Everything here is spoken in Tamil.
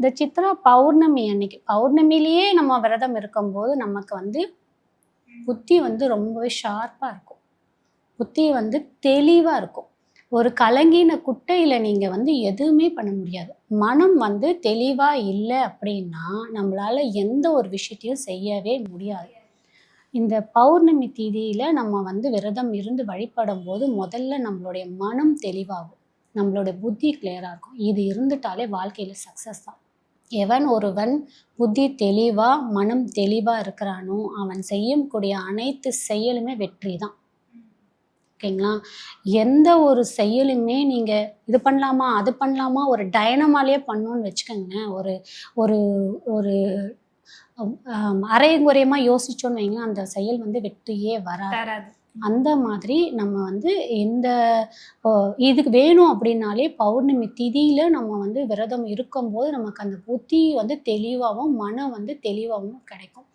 இந்த சித்ரா பௌர்ணமி அன்னைக்கு பௌர்ணமிலேயே நம்ம விரதம் இருக்கும்போது நமக்கு வந்து புத்தி வந்து ரொம்பவே ஷார்ப்பாக இருக்கும். புத்தி வந்து தெளிவாக இருக்கும். ஒரு கலங்கின குட்டையில் நீங்கள் வந்து எதுவுமே பண்ண முடியாது. மனம் வந்து தெளிவாக இல்லை அப்படின்னா நம்மளால் எந்த ஒரு விஷயத்தையும் செய்யவே முடியாது. இந்த பௌர்ணமி தீதியில் நம்ம வந்து விரதம் இருந்து வழிபடும் போது முதல்ல நம்மளுடைய மனம் தெளிவாகும். நம்மளோட புத்தி கிளியராக இருக்கும். இது இருந்துட்டாலே வாழ்க்கையில் சக்ஸஸ் தான். எவன் ஒருவன் புத்தி தெளிவாக மனம் தெளிவாக இருக்கிறானோ அவன் செய்யக்கூடிய அனைத்து செயலுமே வெற்றி தான் ஓகேங்களா? எந்த ஒரு செயலுமே நீங்கள் இது பண்ணலாமா அது பண்ணலாமா ஒரு டயனமாலேயே பண்ணோன்னு வச்சுக்கோங்களேன். ஒரு ஒரு ஒரு அரைகுறையமாக யோசிச்சோன்னு வைங்களேன் அந்த செயல் வந்து வெற்றியே வராது. அந்த மாதிரி நம்ம வந்து எந்த இதுக்கு வேணும் அப்படின்னாலே பௌர்ணமி திதியில் நம்ம வந்து விரதம் இருக்கும்போது நமக்கு அந்த புத்தி வந்து தெளிவாகவும் மனம் வந்து தெளிவாகவும் கிடைக்கும்.